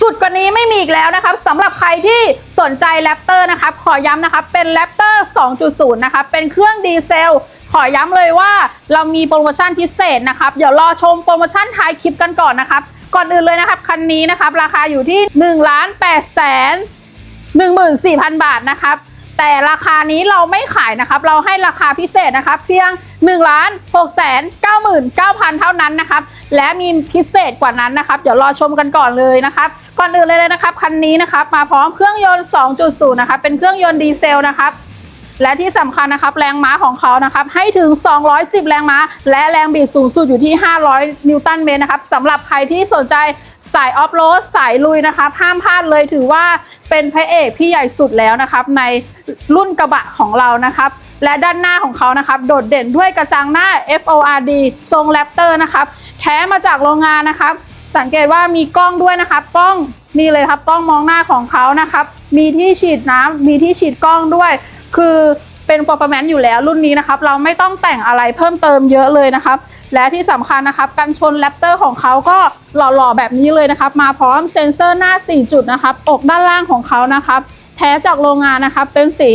สุดกว่านี้ไม่มีอีกแล้วนะครับสำหรับใครที่สนใจแรปเตอร์นะครับขอย้ำนะครับเป็นแรปเตอร์2.0 นะครับเป็นเครื่องดีเซลขอย้ำเลยว่าเรามีโปรโมชั่นพิเศษนะครับ เดี๋ยวรอชมโปรโมชั่นท้ายคลิปกันก่อนนะครับ ก่อนอื่นเลยนะครับ คันนี้นะครับ ราคาอยู่ที่1ล้าน8แสน14,000 บาทนะครับ แต่ราคานี้เราไม่ขายนะครับ เราให้ราคาพิเศษนะครับ เพียง1ล้าน6แสน99,000เท่านั้นนะครับ และมีพิเศษกว่านั้นนะครับ เดี๋ยวรอชมกันก่อนเลยนะครับ ก่อนอื่นเลยเลยนะครับ คันนี้นะครับ มาพร้อมเครื่องยนต์ 2.0 นะครับ เป็นเครื่องยนต์ดีเซลนะครับ และที่สำคัญนะครับแรงม้าของเขานะครับให้ถึง 210 แรงม้า และแรงบิดสูงสุดอยู่ที่ 500 นิวตันเมตรนะครับสำหรับใครที่สนใจสายออฟโรดสายลุยนะครับห้ามพลาดเลยถือว่าเป็นพระเอกที่ใหญ่สุดแล้วนะครับในรุ่นกระบะของเรานะครับ และด้านหน้าของเขานะครับ โดดเด่นด้วยกระจังหน้า FORD ทรงแรปเตอร์นะครับแท้มาจากโรงงานนะครับ สังเกตว่ามีกล้องด้วยนะครับกล้องนี่เลยครับกล้องมองหน้าของเขานะครับ มีที่ฉีดน้ำมีที่ฉีดกล้องด้วย คือเป็น performance อยู่แล้วรุ่นนี้นะครับ เราไม่ต้องแต่งอะไรเพิ่มเติมเยอะเลยนะครับ และที่สำคัญนะครับ กันชนแรปเตอร์ของเขาก็หล่อๆแบบนี้เลยนะครับ มาพร้อมเซ็นเซอร์หน้า 4 จุดนะครับ อกด้านล่างของเขานะครับ แท้จากโรงงานนะครับ เป็นสี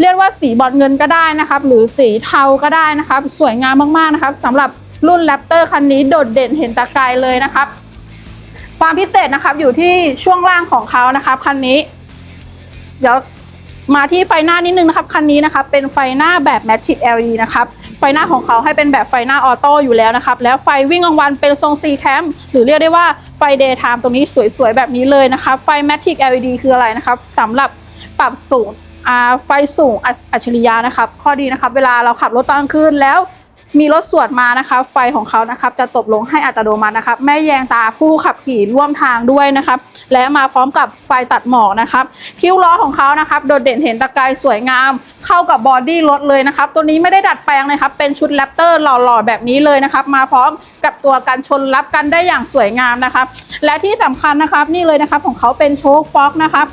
เรียกว่าสีบอลเงินก็ได้นะครับ หรือสีเทาก็ได้นะครับ สวยงามมากๆนะครับสำหรับรุ่นแรปเตอร์คันนี้โดดเด่นเห็นตะไกรเลยนะครับ ความพิเศษนะครับอยู่ที่ช่วงล่างของเขานะครับคันนี้ เดี๋ยว มาที่ไฟหน้านิดนึงนะครับคันนี้นะครับเป็นไฟหน้าแบบแมชชิ่ LED นะครับไฟหน้าของเขาให้เป็นแบบไฟหน้าออโต้อยู่แล้วนะครับแล้วไฟวิ่งกลางวันเป็นทรง C cam หรือเรียกได้ว่าไฟเดย์ไทม์ตรงนี้สวยๆแบบนี้เลยนะครับไฟแมชชิ่ LED คืออะไรนะครับสำหรับปรับสูงอ่าไฟสูงอัจฉริยะนะครับ ข้อดีนะครับ เวลาเราขับรถตอนกลางคืนแล้ว มีรถสวนมานะคะ ไฟของเขานะครับจะตบลงให้อัตโนมัตินะครับไม่แยงตาผู้ขับขี่ร่วมทางด้วยนะครับและมาพร้อมกับไฟตัดหมอกนะครับ คิ้วล้อของเขานะครับโดดเด่นเห็นตะไกรสวยงาม เข้ากับบอดี้รถเลยนะครับ ตัวนี้ไม่ได้ดัดแปลงเลยครับเป็นชุดแรปเตอร์หล่อๆแบบนี้เลยนะครับ มาพร้อมกับตัวกันชนรับกันได้อย่างสวยงามนะครับ และที่สำคัญนะครับนี่เลยนะครับของเขาเป็นโชคฟ็อกนะครับ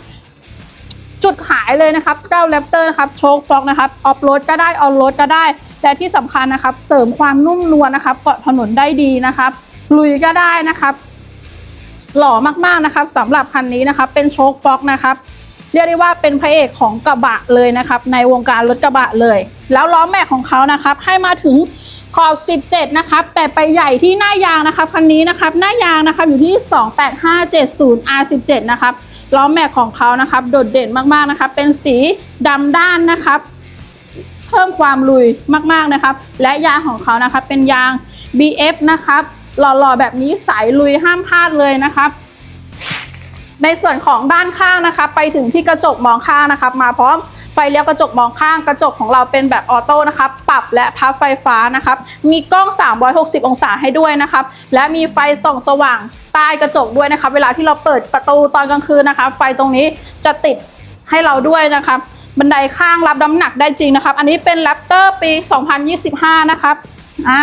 จุดขายเลยนะครับเจ้าแรปเตอร์นะครับโชคฟ็อกนะครับออฟโรดก็ได้ออนโรดก็ได้ และที่สำคัญนะครับ เสริมความนุ่มนวลนะครับเกาะถนนได้ดีนะครับ ลุยก็ได้นะครับ หล่อมากๆนะครับสำหรับคันนี้นะครับ เป็นโชคฟ็อกนะครับเรียกได้ว่าเป็นพระเอกของกระบะเลยนะครับ ในวงการรถกระบะเลย แล้วล้อแม็กของเขานะครับ ให้มาถึงขอบ 17 นะครับ แต่ไปใหญ่ที่หน้ายางนะครับคันนี้นะครับ หน้ายางนะครับอยู่ที่ 28570 R17 นะครับ ล้อแม็กของเขานะครับ โดดเด่นมากๆนะครับ เป็นสีดำด้านนะครับ เพิ่มความลุยมากๆนะครับ และยางของเขานะครับ เป็นยาง BF นะครับ หล่อๆแบบนี้สายลุยห้ามพลาดเลยนะครับ ในส่วนของด้านข้างนะคะ ไปถึงที่กระจกมองข้างนะครับ มาพร้อม ไฟเลี้ยวกระจกมองข้างกระจกของเราเป็นแบบออโต้นะครับปรับและพับไฟฟ้านะครับมีกล้อง 360 องศาให้ด้วยนะครับและมีไฟส่องสว่างใต้กระจกด้วยนะครับ เวลาที่เราเปิดประตูตอนกลางคืนนะคะไฟตรงนี้จะติดให้เราด้วยนะครับบันไดข้างรับน้ำหนักได้จริงนะครับ อันนี้เป็นแรปเตอร์ปี 2025 นะครับอ่า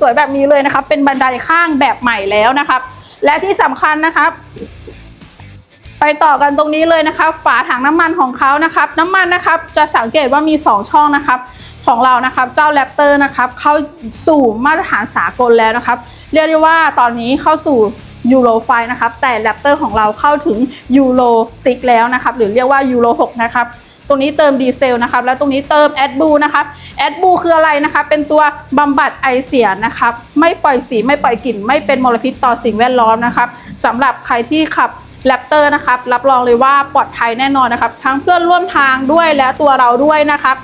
สวยๆแบบนี้เลยนะครับ เป็นบันไดข้างแบบใหม่แล้วนะครับ และที่สำคัญนะครับ ไปต่อกันตรงนี้เลยนะครับ ฝาถังน้ำมันของเขานะครับ น้ำมันนะครับจะสังเกตว่ามี 2 ช่องนะครับของเรานะครับเจ้าแรปเตอร์นะครับเข้าสู่มาตรฐานสากลแล้วนะครับ เรียกได้ว่าตอนนี้เข้าสู่ยูโรไฟนะครับแต่แรปเตอร์ของเราเข้าถึงยูโร6แล้วนะครับหรือเรียกว่ายูโร6นะครับตรงนี้เติมดีเซลนะครับแล้วตรงนี้เติมแอดบูนะครับแอดบูคืออะไรนะคะเป็นตัวบำบัดไอเสียนะครับไม่ปล่อยสีไม่ปล่อยกลิ่น ไม่เป็นมลพิษต่อสิ่งแวดล้อมนะครับสำหรับใครที่ขับ แรปเตอร์นะครับรับรองเลยว่าปลอดภัยแน่นอนนะครับ ทั้งเพื่อนร่วมทางด้วยและตัวเราด้วยนะครับ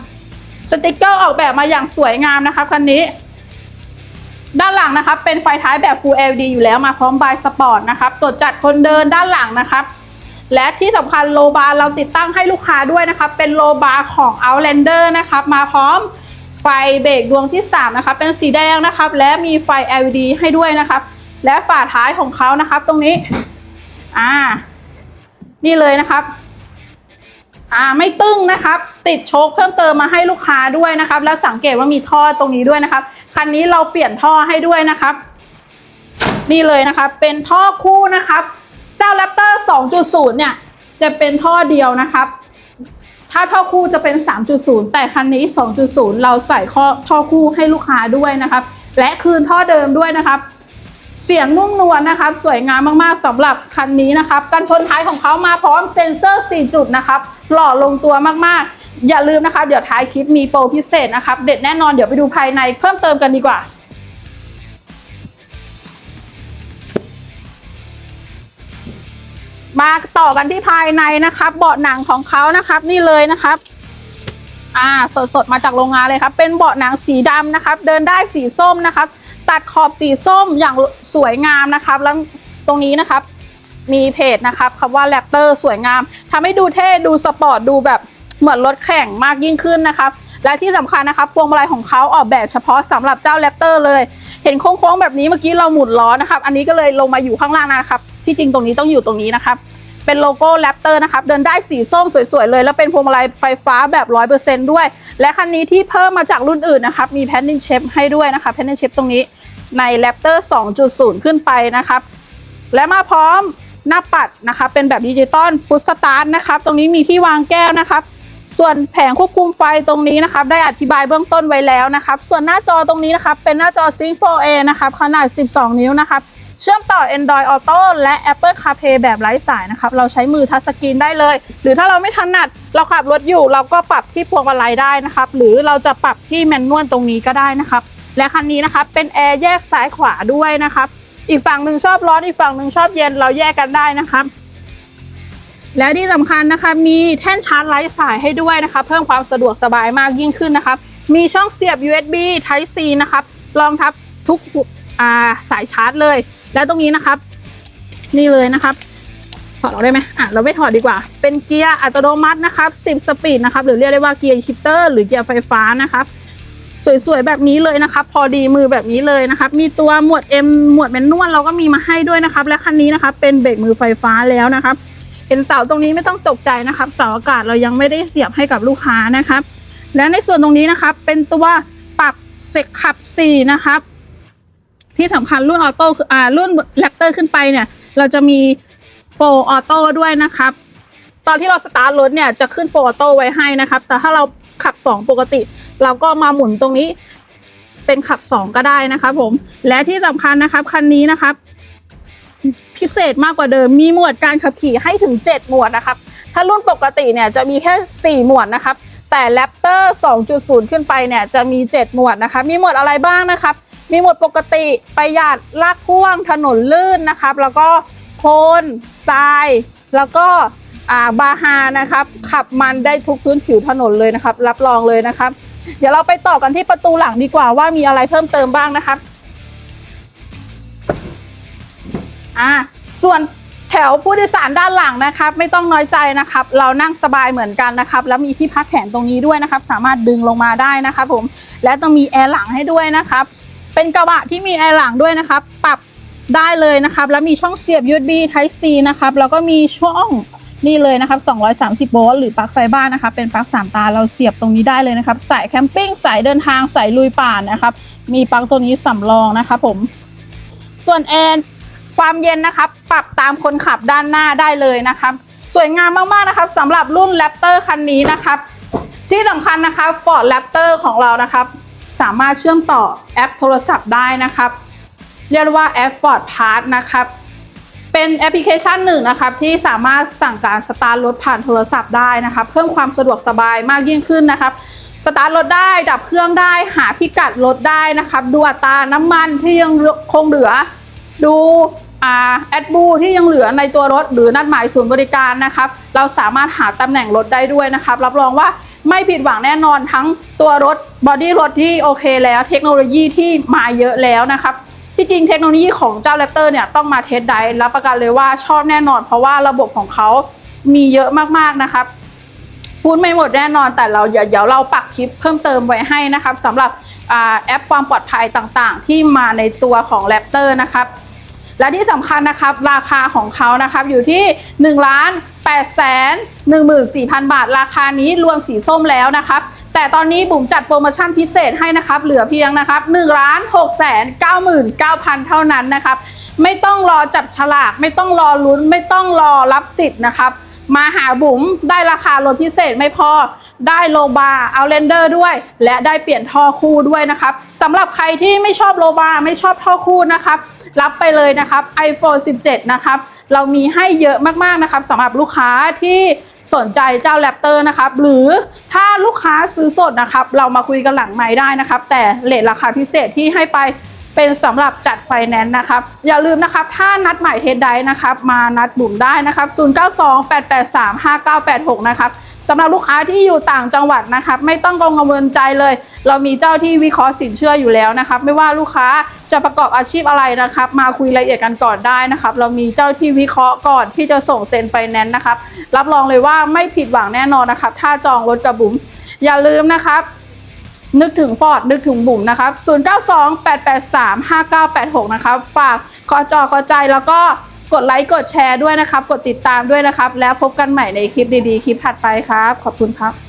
สติกเกอร์ออกแบบมาอย่างสวยงามนะครับคันนี้ ด้านหลังนะครับเป็นไฟท้ายแบบ Full LED อยู่แล้วมาพร้อมบายสปอร์ตนะครับตรวจจัดคนเดินด้านหลังนะครับ และที่สำคัญโลบาร์เราติดตั้งให้ลูกค้าด้วยนะครับ เป็นโลบาร์ของ Outlander นะครับ มาพร้อมไฟเบรกดวงที่ 3 นะครับ เป็นสีแดงนะครับ และมีไฟ LED ให้ด้วยนะครับ และฝาท้ายของเขานะครับ ตรงนี้ อ่า นี่เลยนะครับ อ่าไม่ตึงนะครับ ติดโชคเพิ่มเติมมาให้ลูกค้าด้วยนะครับ แล้วสังเกตว่ามีท่อตรงนี้ด้วยนะครับ คันนี้เราเปลี่ยนท่อให้ด้วยนะครับ นี่เลยนะครับ เป็นท่อคู่นะครับ เจ้าแรปเตอร์ 2.0 เนี่ย จะเป็นท่อเดียวนะครับถ้าท่อคู่จะเป็น 3.0 แต่คันนี้ 2.0 เราใส่ข้อท่อคู่ให้ลูกค้าด้วยนะครับ และคืนท่อเดิมด้วยนะครับ เสียงนุ่มนวลนะครับ สวยงามมากๆสำหรับคันนี้นะครับกันชนท้ายของเขามาพร้อมเซ็นเซอร์ 4 จุดนะครับ หล่อลงตัวมากๆ อย่าลืมนะครับ เดี๋ยวท้ายคลิปมีโปรพิเศษนะครับ เด็ดแน่นอนเดี๋ยวไปดูภายในเพิ่มเติมกันดีกว่ามาต่อกันที่ภายในนะครับ เบาะหนังของเขานะครับ นี่เลยนะครับอ่าสดๆมาจากโรงงานเลยครับ เป็นเบาะหนังสีดำนะครับ เดินได้สีส้มนะครับ ตัดขอบสีส้มอย่างสวยงามนะครับแล้วตรงนี้นะครับ มีเพจนะครับคำว่าแรปเตอร์สวยงามทำให้ดูเท่ดูสปอร์ตดูแบบเหมือนรถแข่งมากยิ่งขึ้นนะครับ และที่สำคัญนะครับพวงมาลัยของเขาออกแบบเฉพาะสำหรับเจ้าแรปเตอร์เลย เห็นโค้งๆแบบนี้เมื่อกี้เราหมุนล้อนะครับ อันนี้ก็เลยลงมาอยู่ข้างล่างนะครับ ที่จริงตรงนี้ต้องอยู่ตรงนี้นะครับ เป็นโลโก้แรปเตอร์นะครับ เดินได้สีส้มสวยๆเลย แล้วเป็นพวงมาลัยไฟฟ้าแบบ 100%ด้วย และคันนี้ที่เพิ่มมาจากรุ่นอื่นนะครับ มีแพนนินเชฟให้ด้วยนะคะแพนนินเชฟตรงนี้ในแรปเตอร์2.0 ขึ้นไปนะครับ และมาพร้อมหน้าปัดนะคะเป็นแบบดิจิตอลพุชสตาร์ทนะครับตรงนี้มีที่วางแก้วนะครับส่วนแผงควบคุมไฟตรงนี้นะครับ ได้อธิบายเบื้องต้นไว้แล้วนะครับ ส่วนหน้าจอตรงนี้นะครับ เป็นหน้าจอ Sync 4A นะครับ ขนาด 12 นิ้วนะครับ เชื่อมต่อ Android Auto และ Apple CarPlay แบบไร้สายนะครับ เราใช้มือทัชสกรีนได้เลย หรือถ้าเราไม่ถนัดเราขับรถอยู่ เราก็ปรับที่พวงมาลัยได้นะครับ หรือเราจะปรับที่แมนนวลตรงนี้ก็ได้นะครับ และคันนี้นะครับเป็นแอร์แยกซ้ายขวาด้วยนะครับ อีกฝั่งหนึ่งชอบร้อนอีกฝั่งหนึ่งชอบเย็นเราแยกกันได้นะครับและที่สำคัญนะคะมีแท่นชาร์จไร้สายให้ด้วยนะคะเพิ่มความสะดวกสบายมากยิ่งขึ้นนะครับ มีช่องเสียบ USB Type C นะครับรองทับทุกสายชาร์จเลย และตรงนี้นะครับ นี่เลยนะครับ ถอดออกได้ไหมอะเราไม่ถอดดีกว่า เป็นเกียร์อัตโนมัตินะครับ 10 สปีดนะครับ หรือเรียกได้ว่าเกียร์ชิปเตอร์หรือเกียร์ไฟฟ้านะครับ สวยๆแบบนี้เลยนะครับ พอดีมือแบบนี้เลยนะครับ มีตัวหมวด M หมวดแมนนวลเราก็มีมาให้ด้วยนะครับ และคันนี้นะครับ เป็นเบรกมือไฟฟ้าแล้วนะครับ เห็นเสาตรงนี้ไม่ต้องตกใจนะครับเสาอากาศเรายังไม่ได้เสียบให้กับลูกค้านะครับ และในส่วนตรงนี้นะครับเป็นตัวปรับเสกขับ4นะครับ ที่สำคัญรุ่นออโต้คืออ่ารุ่นแรปเตอร์ขึ้นไปเนี่ย เราจะมีโฟออโต้ด้วยนะครับ ตอนที่เราสตาร์ทรถเนี่ยจะขึ้นโฟออโต้ไว้ให้นะครับ แต่ถ้าเราขับ 2 ปกติ เราก็มาหมุนตรงนี้เป็นขับ 2 ก็ได้นะครับผมและที่สำคัญนะครับคันนี้นะครับ พิเศษมากกว่าเดิมมีหมวดการขับขี่ให้ถึง 7 หมวดนะครับ ถ้ารุ่นปกติเนี่ยจะมีแค่ 4 หมวดนะครับแต่ Raptor 2.0 ขึ้นไปเนี่ยจะมี 7 หมวดนะคะ มีหมวดอะไรบ้างนะครับ มีหมดปกติประหยัดลากพ่วงถนนลื่นนะครับ แล้วก็โคลนทราย แล้วก็บาฮานะครับ ขับมันได้ทุกพื้นผิวถนนเลยนะครับ รับรองเลยนะครับ เดี๋ยวเราไปต่อกันที่ประตูหลังดีกว่าว่ามีอะไรเพิ่มเติมบ้างนะครับอ่าส่วนแถวผู้โดยสารด้านหลังนะครับ ไม่ต้องน้อยใจนะครับ เรานั่งสบายเหมือนกันนะครับ แล้วมีที่พักแขนตรงนี้ด้วยนะครับ สามารถดึงลงมาได้นะครับ ผมและต้องมีแอร์หลังให้ด้วยนะครับ เป็นกระบะที่มีแอร์หลังด้วยนะครับ ปรับได้เลยนะครับ แล้วมีช่องเสียบ USB Type C นะครับ แล้วก็มีช่องนี่เลยนะครับ 230 โวลต์หรือปลั๊กไฟบ้านนะครับเป็นปลั๊กสามตา เราเสียบตรงนี้ได้เลยนะครับ สายแคมปิ้ง สายเดินทาง สายลุยป่านนะครับ มีปลั๊กตัวนี้สำรองนะครับผม ส่วนแอร์ความเย็นนะครับ ปรับตามคนขับด้านหน้าได้เลยนะครับ สวยงามมากๆนะครับสำหรับรุ่น Raptor คันนี้นะครับ ที่สำคัญนะครับ Ford Raptor ของเรานะครับ สามารถเชื่อมต่อแอปโทรศัพท์ได้นะครับ เรียกว่าแอป Ford Pass นะครับเป็นแอปพลิเคชันหนึ่งนะครับที่สามารถสั่งการสตาร์ทรถผ่านโทรศัพท์ได้นะครับเพิ่มความสะดวกสบายมากยิ่งขึ้นนะครับสตาร์ทรถได้ดับเครื่องได้หาพิกัดรถได้นะครับ ดูอัตราน้ำมันที่ยังคงเหลือ ดูอแอดบูที่ยังเหลือในตัวรถ หรือนัดหมายศูนย์บริการนะครับ เราสามารถหาตำแหน่งรถได้ด้วยนะครับ รับรองว่า ไม่ผิดหวังแน่นอนทั้งตัวรถบอดี้รถที่โอเคแล้วเทคโนโลยีที่มาเยอะแล้วนะครับที่จริงเทคโนโลยีของเจ้าแรปเตอร์เนี่ยต้องมาเทสไดรฟ์รับประกันเลยว่าชอบแน่นอน เพราะว่าระบบของเขามีเยอะมากๆนะครับพูดไม่หมดแน่นอนแต่เราเดี๋ยวเราปักคลิปเพิ่มเติมไว้ให้นะครับสำหรับอแอปความปลอดภัยต่างๆ ที่มาในตัวของ Raptor นะครับ และที่สำคัญนะครับราคาของเขานะครับอยู่ที่1ล้าน8แสน14,000บาท ราคานี้รวมสีส้มแล้วนะครับ แต่ตอนนี้บุ๋มจัดโปรโมชั่นพิเศษให้นะครับ เหลือเพียงนะครับ1ล้าน6แสน99,000เท่านั้นนะครับ ไม่ต้องรอจับฉลาก ไม่ต้องรอลุ้น ไม่ต้องรอรับสิทธิ์นะครับ มาหาบุ๋มได้ราคาลดพิเศษไม่พอ ได้โลบาร์เอาเลนเดอร์ด้วย และได้เปลี่ยนท่อคู่ด้วยนะครับสำหรับใครที่ไม่ชอบโลบาร์ไม่ชอบท่อคู่นะครับรับไปเลยนะครับ iPhone 17 นะครับ เรามีให้เยอะมากๆนะครับสำหรับลูกค้าที่สนใจเจ้าแรปเตอร์นะครับ หรือถ้าลูกค้าซื้อสดนะครับ เรามาคุยกันหลังไม้ได้นะครับ แต่เลทราคาพิเศษที่ให้ไป เป็นสำหรับจัดไฟแนนซ์นะครับ อย่าลืมนะครับ ถ้านัดหมายเทสไดนะครับ มานัดบุ๋มได้นะครับ 0928835986 นะครับสำหรับลูกค้าที่อยู่ต่างจังหวัดนะครับไม่ต้องกังวลใจเลย เรามีเจ้าที่วิเคราะห์สินเชื่ออยู่แล้วนะครับ ไม่ว่าลูกค้าจะประกอบอาชีพอะไรนะครับ มาคุยรายละเอียดกันก่อนได้นะครับ เรามีเจ้าที่วิเคราะห์ก่อนที่จะส่งเซ็นไฟแนนซ์นะครับ รับรองเลยว่าไม่ผิดหวังแน่นอนนะครับ ถ้าจองรถกับบุ๋มอย่าลืมนะครับ นึกถึงฟอร์ดนึกถึงบุ๋มนะครับ 0928835986 นะครับ ฝากขอจอขอใจแล้วก็กดไลค์กดแชร์ด้วยนะครับ กดติดตามด้วยนะครับ แล้วพบกันใหม่ในคลิปดีๆ คลิปถัดไปครับ ขอบคุณครับ